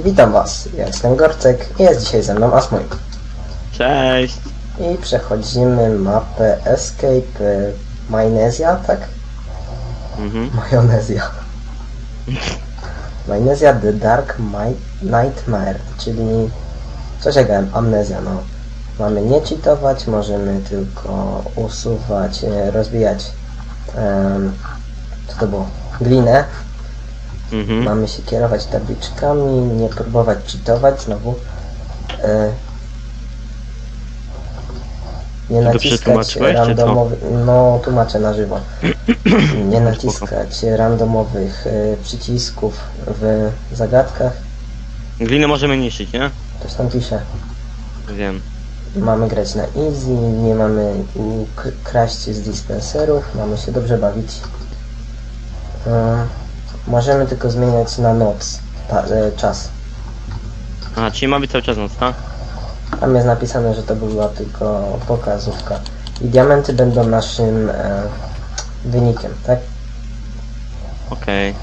I witam was, ja jestem Gorcek i jest dzisiaj ze mną Asmoj. Cześć! I przechodzimy mapę Escape y, Magnezja, tak? Mhm. Majonezja. Magnezja The Dark Mi- Nightmare, czyli coś jak am- amnezja, no. Mamy nie cheatować, możemy tylko usuwać, e, rozbijać em, co to było? Glinę. Mhm. Mamy się kierować tabliczkami, nie próbować cheatować znowu. E, nie naciskać przetłumaczyłeś, czy co? randomowych. No, tłumaczę na żywo. Nie naciskać randomowych e, przycisków w zagadkach. Glinę możemy niszczyć, nie? Coś tam pisze. Wiem. Mamy grać na easy, nie mamy k- kraść z dispenserów, mamy się dobrze bawić. E, możemy tylko zmieniać na noc e, czas. A, czyli ma być cały czas noc, tak? Tam jest napisane, że to była tylko pokazówka. I diamenty będą naszym e, wynikiem, tak? Okej.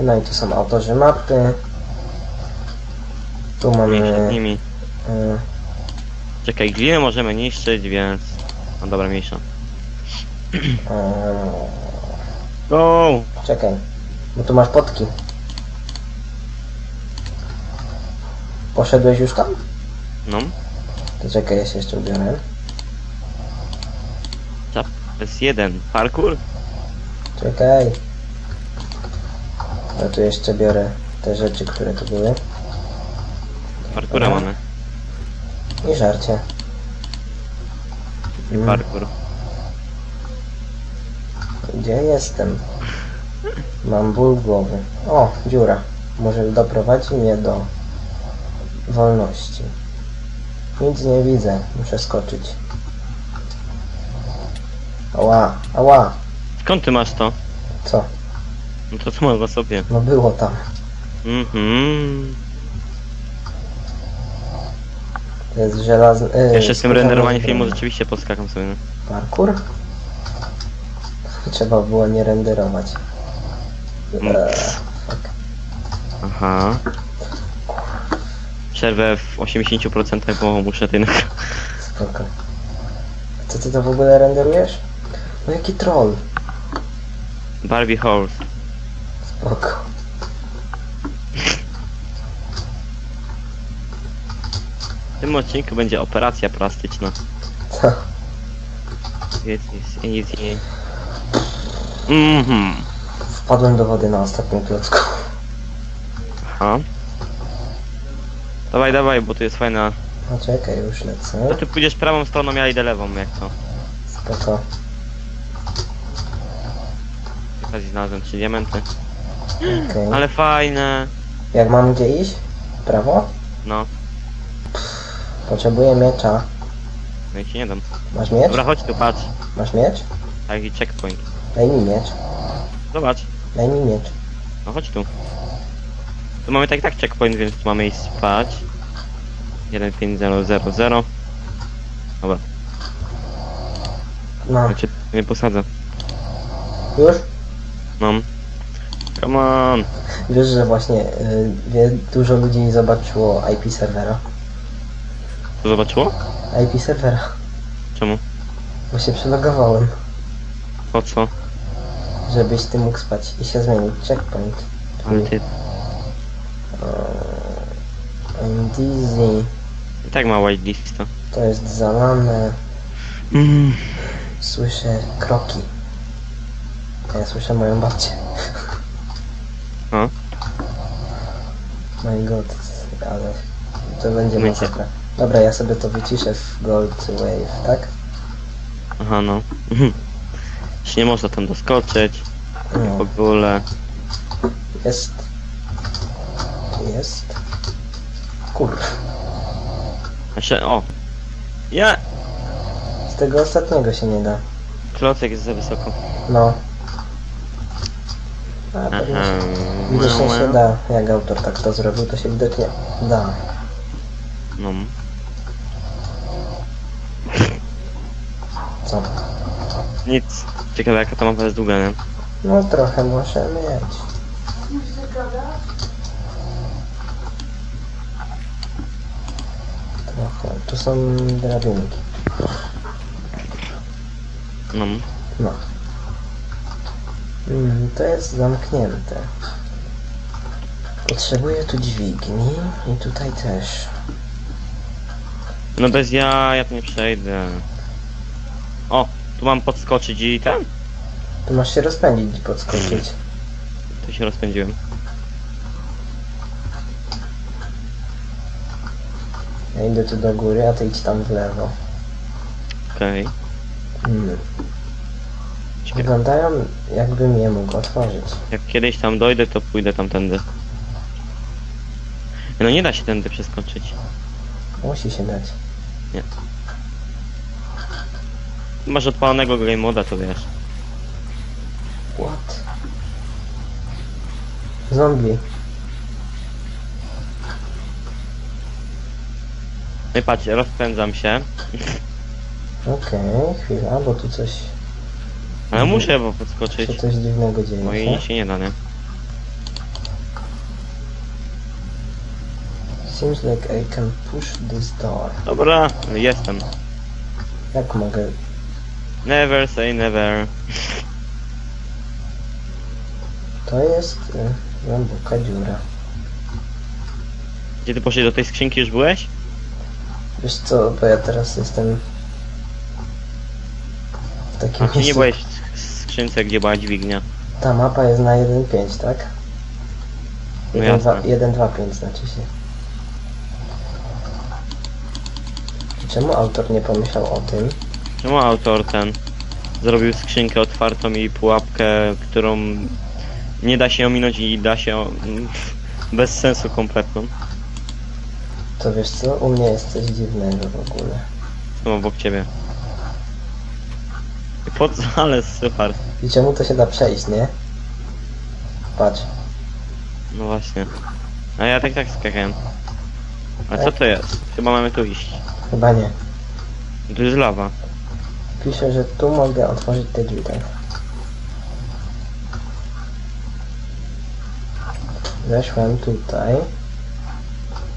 No i tu są autorzy mapy. Tu mamy... Nimi. E, Czekaj, glinę możemy niszczyć, więc... No dobra, mniejsza. e, Go! czekaj, bo tu masz potki. Poszedłeś już tam? No. To czekaj, ja się jeszcze ubiorę. Czap. To jest jeden. Parkour? Czekaj. Ja tu jeszcze biorę te rzeczy, które tu były. Parkoura Aha. mamy. I żarcie. Mm, Parkour. Gdzie jestem? Mam ból głowy. O, dziura. Może doprowadzi mnie do wolności. Nic nie widzę. Muszę skoczyć. Ała, ała. Skąd ty masz to? Co? No to co mogło sobie. No było tam. Mhm. To jest żelazny... Yy, Jeszcze z tym renderowaniem filmu rzeczywiście poskakam sobie. no. Parkour? Trzeba było nie renderować. Mm. Aha. Przerwę w 80%, bo muszę nagrać. Spoko. Co ty to w ogóle renderujesz? No jaki troll. Barbie Horse. Spoko. W tym odcinku będzie operacja plastyczna. Co? Jest, jest, easy. Mhm. Wpadłem do wody na ostatnim klocku. Aha. Dawaj, dawaj, bo tu jest fajna. No czekaj, już lecę. To ty pójdziesz prawą stroną, ja idę lewą, jak to. Spoko. Okazji znalazłem trzy diamenty. Okej. Ale fajne. Jak mam gdzie iść? Prawo? No, Potrzebuję miecza. no i ci nie dam. Masz miecz? Dobra, chodź tu, patrz. Masz miecz? Taki checkpoint. Daj mi miecz. Zobacz. Daj mi miecz. No chodź tu. Tu mamy tak tak checkpoint, więc tu mamy iść spać. 15000. Dobra, No. ja cię nie posadzę. Już? No. Come on. Wiesz, że właśnie y, wie, dużo ludzi zobaczyło IP serwera. To zobaczyło? IP serwera. Czemu? Bo się przelogowałem. Po co? Żebyś ty mógł spać i się zmienić. Checkpoint. Ale ty... I'm dizzy. I tak ma whitelista. To jest zalane. Mm. Słyszę kroki. A ja słyszę moją babcię. A? My god, ale to będzie Mycie. masakra. Dobra, ja sobie to wyciszę w Gold Wave, tak? Aha, no. Nie można tam doskoczyć. No, W ogóle. jest. Jest. Kur. Jeszcze, o! Ja! Z tego ostatniego się nie da. Klocek jest za wysoko. No. A pewnie Aha. się, widocznie się da. Jak autor tak to zrobił, to się widocznie da. No. Co? Nic. Ciekawe jaka ta mapa jest długa, nie? No trochę muszę mieć. Trochę. Tu są drabinki. No. No. Mm, to jest zamknięte. Potrzebuję tu dźwigni i tutaj też. No bez ja, ja tu nie przejdę. O, tu mam podskoczyć i ten? Tu masz się rozpędzić i podskoczyć. Tu się rozpędziłem. Ja idę tu do góry, a ty idź tam w lewo. Okej. Mm. Ciekawe. Wyglądają jakbym je mógł otworzyć. Jak kiedyś tam dojdę, to pójdę tamtędy. No nie da się tędy przeskoczyć. Musi się dać. Masz odpalonego game moda, to wiesz. What? Zombie. No i patrz, rozpędzam się. Okej, chwila, bo tu coś, Ale muszę bo się podskoczyć. coś dziwnego dzieje. No i się nie da, nie? Seems like I can push this door. Dobra, jestem. Jak mogę? Never say never. To jest y, głęboka dziura. Gdzie ty poszedłeś do tej skrzynki już byłeś? Wiesz co, bo ja teraz jestem w takim A ty nie miejscu. byłeś w skrzynce, gdzie była dźwignia. Ta mapa jest na 1.5, tak? No 1.2 jasne. 1.2.5 znaczy się. Czemu autor nie pomyślał o tym? Czemu autor ten zrobił skrzynkę otwartą i pułapkę, którą nie da się ominąć i da się o- bez sensu kompletną? To wiesz co, u mnie jest coś dziwnego w ogóle. Są obok ciebie. I po co? Ale super. I czemu to się da przejść, nie? Patrz. No właśnie. A ja tak tak skakałem. A co to jest? Chyba mamy tu iść. Chyba nie. Tu jest lawa. Pisze, że tu mogę otworzyć te drzwi, tak? Weszłem tutaj.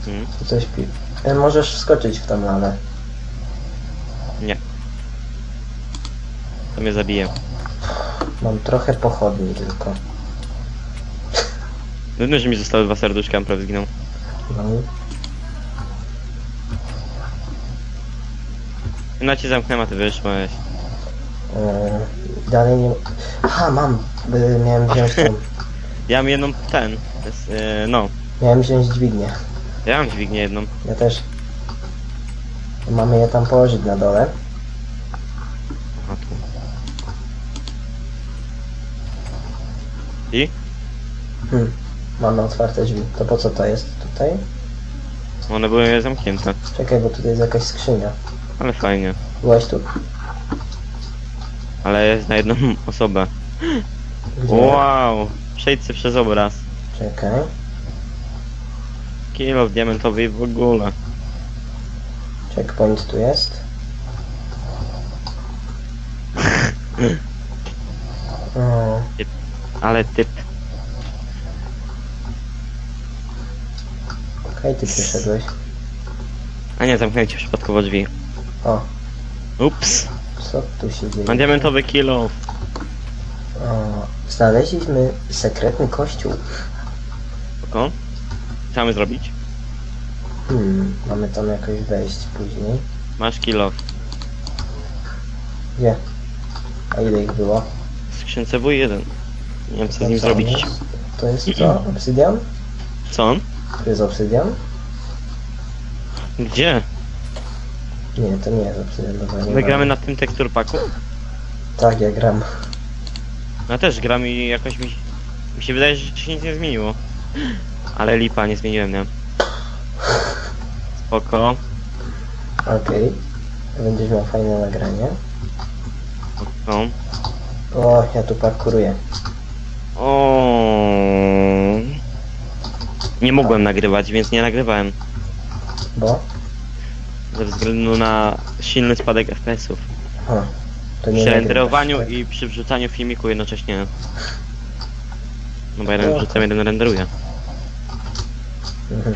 Hmm. Tu coś pi... E, możesz wskoczyć w tą lawę. Nie. To mnie zabije. Mam trochę pochodni tylko. Nudno, że mi zostały dwa serduszka, prawie zginął. No. No cię zamknęła, a ty wyszłeś. E, dalej nie... Aha, mam. By, miałem wziąć tą... Ja mam jedną ten. to Jest, e, no. Miałem wziąć dźwignię. Ja mam dźwignię jedną. Ja też. Mamy je tam położyć na dole. A tu. I? Hmm. Mamy otwarte drzwi. To po co to jest tutaj? One były zamknięte. Czekaj, bo tutaj jest jakaś skrzynia. Ale fajnie. Byłaś tu? Ale jest na jedną osobę. Gdzie? Wow! Przejdź sobie przez obraz. Czekaj. Kilo diamentowy i w ogóle. Checkpoint tu jest. O, Ale typ. okej, ty przyszedłeś. A nie, zamknęli ci przypadkowo drzwi. O, Ups! co tu się dzieje? Mam diamentowy kilo. O, znaleźliśmy sekretny kościół. Spoko. Co mamy zrobić? Hmm, mamy tam jakoś wejść później. Masz kilo. Gdzie? A ile ich było? W skrzynce był jeden. Nie wiem co z nim To zrobić. jest? To jest co? Obsydian? Co on? To jest obsydian? Gdzie? Nie, to nie jest obsydian. Dobra, nie My gramy na tym teksturpaku? Tak, ja gram. Ja też gram i jakoś mi, mi się wydaje, że się nic nie zmieniło. Ale lipa, nie zmieniłem, nie? Spoko. Okej. Będziesz miał fajne nagranie. No. O, ja tu parkuruję. O. Nie mogłem nagrywać, więc nie nagrywałem. Bo? Ze względu na silny spadek FPS-ów. Ha, to nie Przy renderowaniu i przy wrzucaniu filmiku jednocześnie. No bo jeden Spoko. wrzucam, jeden renderuje. Mhm.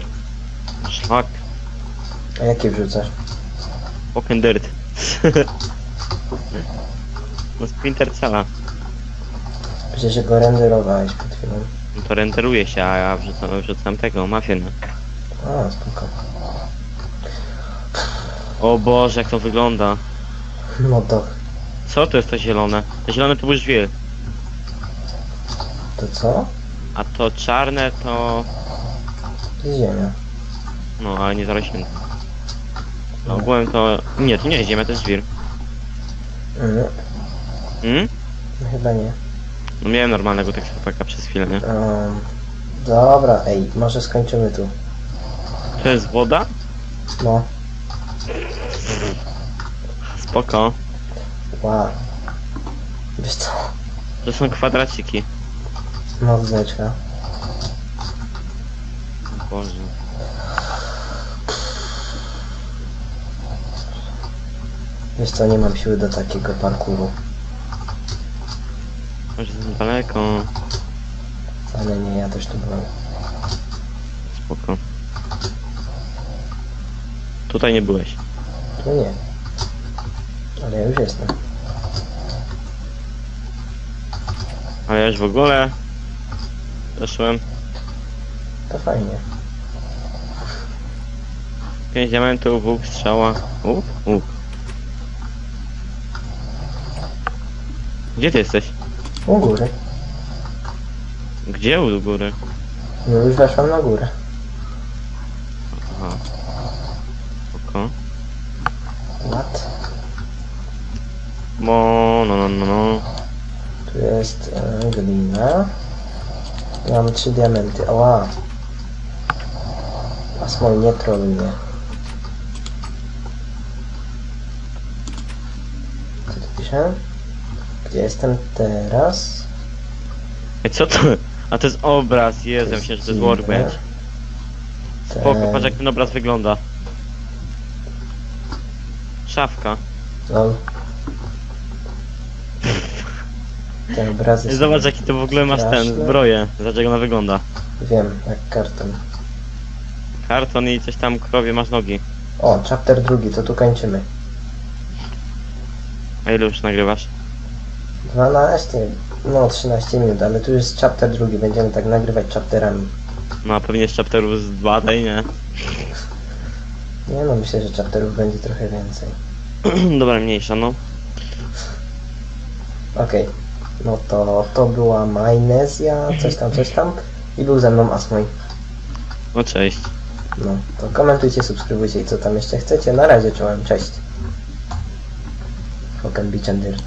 Szlak. A jakie wrzucasz? Poken Dirt. no Splinter Cella. Przecież go renderowałeś przed chwilą. No to renderuje się, a ja wrzucam, wrzucam tego, mafię. No. A, spoko. O Boże, jak to wygląda. No to, Co to jest to zielone? To zielone to był żwir, to co? a to czarne to... To jest ziemia. No, ale nie zarośnięte. No ogółem to... Nie, to nie jest ziemia, to jest żwir. Mm, Hmm? no chyba nie. No miałem normalnego teksturpaka przez chwilę, nie? Um, dobra, ej, może skończymy tu. To jest woda? No, Spoko. wow. Wiesz co? To są kwadraciki. No, wzeczka. Boże. Wiesz co, nie mam siły do takiego parkouru. Może za daleko. Ale nie, ja też tu byłem. Spoko. Tutaj nie byłeś. Tu nie. Ale ja już jestem. Ale ja już w ogóle... Doszłem. To fajnie. Pięć diamentów, łuk, strzała. Łuk? Łuk. Gdzie ty jesteś? U góry. Gdzie u góry? No już weszłam na górę. Aha. Spoko. What? Bo... no no no no. Tu jest e, glina. Mam trzy diamenty. Ała. Asmol, nie troll mnie. Co tu pisze? Gdzie jestem teraz? Ej, co to? A to jest obraz, Jezu, ja myślę, że to jest workbench. Spoko, Ten- patrz jak ten obraz wygląda. Szafka. Lol. Ten obraz jest... Zobacz jaki to w ogóle masz ten, straszny. zbroję. Zobacz jak ona wygląda. Wiem, jak karton. Karton i coś tam krowie masz nogi. O, chapter drugi, to tu kończymy. A ile już nagrywasz? 12, no 13 minut, ale tu jest chapter drugi, będziemy tak nagrywać chapterami. No a pewnie z chapterów z 2 tej, nie? Nie no, myślę, że chapterów będzie trochę więcej. Dobra, mniejsza, no. Okej, no to to była Magnezja, coś tam, coś tam i był ze mną Asmoj. No cześć. No, to komentujcie, subskrybujcie i co tam jeszcze chcecie. Na razie czołem, cześć. Hoken Beach and Dirt.